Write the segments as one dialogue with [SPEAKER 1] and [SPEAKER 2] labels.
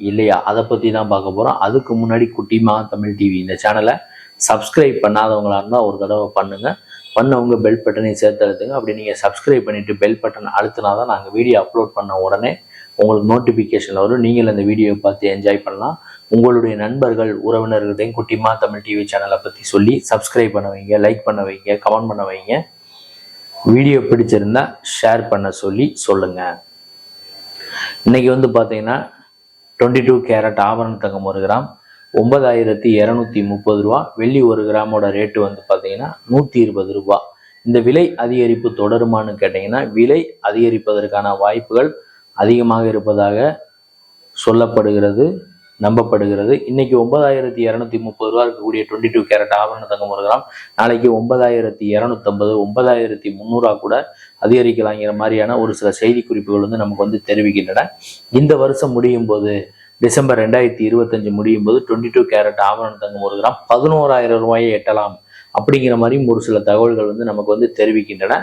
[SPEAKER 1] இல்லையா? அதை பற்றி தான் பார்க்க போகிறோம் அதுக்கு முன்னாடி குட்டிமா தமிழ் டிவி இந்த சேனலை சப்ஸ்கிரைப் பண்ணாதவங்களாக இருந்தால் ஒரு தடவை பண்ணுங்கள் பண்ணவங்க பெல் பட்டனை சேர்த்து அழுத்துங்க அப்படி நீங்கள் சப்ஸ்கிரைப் பண்ணிவிட்டு பெல் பட்டன் அழுத்தினா தான் நாங்கள் வீடியோ அப்லோட் பண்ண உடனே உங்களுக்கு நோட்டிஃபிகேஷன் வரும். நீங்கள் அந்த வீடியோவை பார்த்து என்ஜாய் பண்ணலாம். உங்களுடைய நண்பர்கள் உறவினர்களையும் குட்டிமா தமிழ் டிவி சேனலை பற்றி சொல்லி சப்ஸ்கிரைப் பண்ண வைங்க லைக் பண்ண வைங்க கமெண்ட் பண்ண வைங்க. வீடியோ பிடிச்சிருந்தா ஷேர் பண்ண சொல்லி சொல்லுங்கள் இன்றைக்கி வந்து பார்த்தீங்கன்னா டுவெண்ட்டி டூ கேரட் ஆபரண தங்கம் ஒரு கிராம் ஒன்பதாயிரத்தி இரநூத்தி முப்பது ரூபா. வெள்ளி ஒரு கிராமோட ரேட்டு வந்து பார்த்தீங்கன்னா நூற்றி இருபது ரூபா. இந்த விலை அதிகரிப்பு தொடருமான்னு கேட்டிங்கன்னா விலை அதிகரிப்பதற்கான வாய்ப்புகள் அதிகமாக இருப்பதாக சொல்லப்படுகிறது. நம்பப்படுகிறது. இன்னைக்கு ஒன்பதாயிரத்தி இரநூத்தி முப்பது ரூபா இருக்கக்கூடிய டுவெண்ட்டி டூ கேரட் ஆபரண தங்கம் ஒரு கிராம். நாளைக்கு ஒன்பதாயிரத்தி இரநூத்தம்பது ஒன்பதாயிரத்தி முந்நூறுவா கூட அதிகரிக்கலாங்கிற மாதிரியான ஒரு சில செய்தி குறிப்புகள் வந்து நமக்கு வந்து தெரிவிக்கின்றன. இந்த வருஷம் முடியும் போது டிசம்பர் ரெண்டாயிரத்தி இருபத்தஞ்சு முடியும் போது டுவெண்ட்டி டூ கேரட் ஆபரண தங்கம் ஒரு கிராம் பதினோராயிரம் ரூபாயை எட்டலாம். அப்படிங்கிற மாதிரியும் ஒரு சில தகவல்கள் வந்து நமக்கு வந்து தெரிவிக்கின்றன.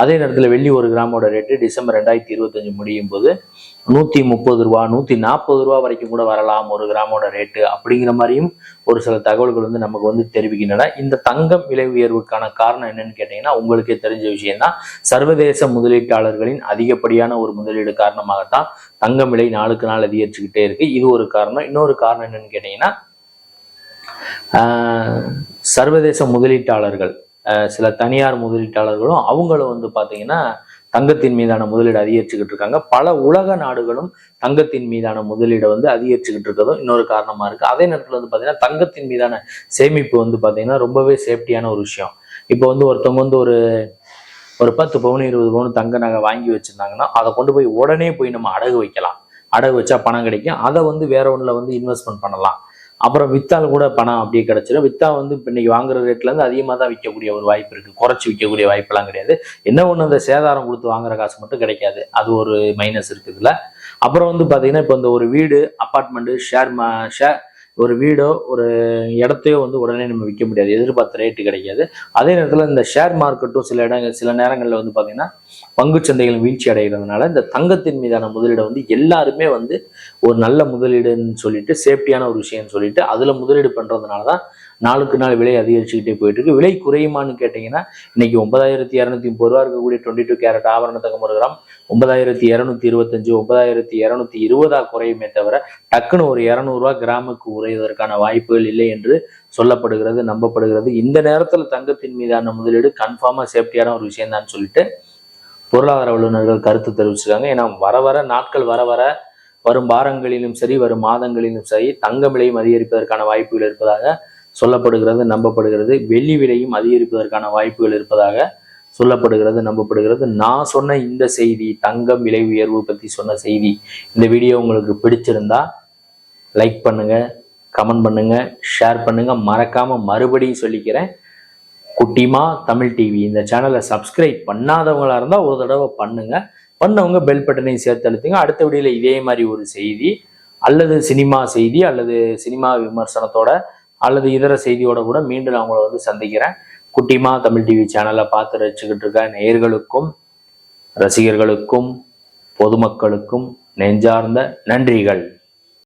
[SPEAKER 1] அதே நேரத்தில் வெள்ளி ஒரு கிராமோட ரேட்டு டிசம்பர் ரெண்டாயிரத்தி இருபத்தஞ்சு முடியும் போது நூற்றி முப்பது ரூபா நூற்றி நாற்பது ரூபா வரைக்கும் கூட வரலாம் ஒரு கிராமோட ரேட்டு அப்படிங்கிற மாதிரியும் ஒரு சில தகவல்கள் வந்து நமக்கு வந்து தெரிவிக்கின்றன. இந்த தங்கம் விலை உயர்வுக்கான காரணம் என்னன்னு கேட்டிங்கன்னா உங்களுக்கே தெரிஞ்ச விஷயம்தான். சர்வதேச முதலீட்டாளர்களின் அதிகப்படியான ஒரு முதலீடு காரணமாகத்தான் தங்கம் விலை நாளுக்கு நாள் அதிகரிச்சுக்கிட்டே இருக்கு. இது ஒரு காரணம். இன்னொரு காரணம் என்னன்னு கேட்டிங்கன்னா ஆஹ் சர்வதேச முதலீட்டாளர்கள் ஆஹ் சில தனியார் முதலீட்டாளர்களும் அவங்களும் வந்து பார்த்தீங்கன்னா தங்கத்தின் மீதான முதலீடு அதிகரிச்சுக்கிட்டு இருக்காங்க. பல உலக நாடுகளும் தங்கத்தின் மீதான முதலீடை வந்து அதிகரிச்சுக்கிட்டு இருக்கிறதும் இன்னொரு காரணமா இருக்கு. அதே நேரத்தில் வந்து பார்த்தீங்கன்னா தங்கத்தின் மீதான சேமிப்பு வந்து பார்த்தீங்கன்னா ரொம்பவே சேஃப்டியான ஒரு விஷயம். இப்போ வந்து ஒருத்தவங்க வந்து ஒரு ஒரு பத்து பவுன் இருபது பவுன் தங்க நகை வாங்கி வச்சிருந்தாங்கன்னா அதை கொண்டு போய் உடனே போய் நம்ம அடகு வைக்கலாம். அடகு வச்சா பணம் கிடைக்கும். அதை வந்து வேற ஒன்றில் வந்து இன்வெஸ்ட்மெண்ட் பண்ணலாம். அப்புறம் வித்தால் கூட பணம் அப்படியே கிடச்சிடும் வித்தா வந்து இப்போ இன்னைக்கு வாங்குற ரேட்ல இருந்து அதிகமாக தான் விற்கக்கூடிய ஒரு வாய்ப்பு இருக்கு. குறைச்சி விற்கக்கூடிய வாய்ப்பெல்லாம் கிடையாது. என்ன ஒன்று அந்த சேதாரம் கொடுத்து வாங்குற காசு மட்டும் கிடைக்காது. அது ஒரு மைனஸ் இருக்குதுல்ல அப்புறம் வந்து பார்த்தீங்கன்னா இப்போ இந்த ஒரு வீடு அப்பார்ட்மெண்ட்டு ஷேர் மா ஷேர் ஒரு வீடோ ஒரு இடத்தையோ வந்து உடனே நம்ம விற்க முடியாது. எதிர்பார்த்த ரேட்டு கிடைக்காது. அதே நேரத்தில் இந்த ஷேர் மார்க்கெட்டும் சில இடங்கள் சில நேரங்களில் வந்து பார்த்தீங்கன்னா பங்குச்சந்தைகள் வீழ்ச்சி அடைகிறதுனால இந்த தங்கத்தின் மீதான முதலீடை வந்து எல்லாருமே வந்து ஒரு நல்ல முதலீடுன்னு சொல்லிட்டு சேஃப்டியான ஒரு விஷயம்னு சொல்லிட்டு அதில் முதலீடு பண்ணுறதுனால தான் நாளுக்கு நாள் விலை அதிகரிச்சுக்கிட்டே போயிட்டு இருக்கு. விலை குறையுமான்னு கேட்டிங்கன்னா இன்னைக்கு ஒன்பதாயிரத்தி இரநூத்தி முப்பது ரூபா இருக்கக்கூடிய டுவெண்ட்டி டூ கேரட் ஆபரண தங்கம் ஒரு கிராம் ஒன்பதாயிரத்தி இரநூத்தி இருபத்தஞ்சு ஒன்பதாயிரத்தி இரநூத்தி இருபதா குறையுமே தவிர டக்குன்னு ஒரு இரநூறுவா கிராமுக்கு உறைவதற்கான வாய்ப்புகள் இல்லை என்று சொல்லப்படுகிறது நம்பப்படுகிறது. இந்த நேரத்தில் தங்கத்தின் மீதான முதலீடு கன்ஃபார்மாக சேஃப்டியான ஒரு விஷயம் தான் சொல்லிட்டு பொருளாதார வல்லுநர்கள் கருத்து தெரிவிச்சிருக்காங்க. ஏன்னா வர வர நாட்கள் வர வர வரும் வாரங்களிலும் சரி வரும் மாதங்களிலும் சரி தங்க விலையும் அதிகரிப்பதற்கான வாய்ப்புகள் இருப்பதாக சொல்லப்படுகிறது நம்பப்படுகிறது. வெள்ளி விலையும் அதிகரிப்பதற்கான வாய்ப்புகள் இருப்பதாக சொல்லப்படுகிறது நம்பப்படுகிறது. நான் சொன்ன இந்த செய்தி தங்கம் விலை உயர்வு பற்றி சொன்ன செய்தி இந்த வீடியோ உங்களுக்கு பிடிச்சிருந்தா லைக் பண்ணுங்க கமெண்ட் பண்ணுங்க ஷேர் பண்ணுங்க. மறக்காம மறுபடியும் சொல்லிக்கிறேன். குட்டிமா தமிழ் டிவி இந்த சேனலை சப்ஸ்கிரைப் பண்ணாதவங்களா இருந்தால் ஒரு தடவை பண்ணுங்க. பண்ணவங்க பெல் பட்டனையும் சேர்த்து அழுத்துங்க. அடுத்த வீடியோல இதே மாதிரி ஒரு செய்தி அல்லது சினிமா செய்தி அல்லது சினிமா விமர்சனத்தோட அல்லது இதர செய்தியோட கூட மீண்டும் நான் உங்களை வந்து சந்திக்கிறேன். குட்டிமா தமிழ் டிவி சேனலை பார்த்து ரசிச்சுக்கிட்டு இருக்க நேயர்களுக்கும் ரசிகர்களுக்கும் பொதுமக்களுக்கும் நெஞ்சார்ந்த நன்றிகள்.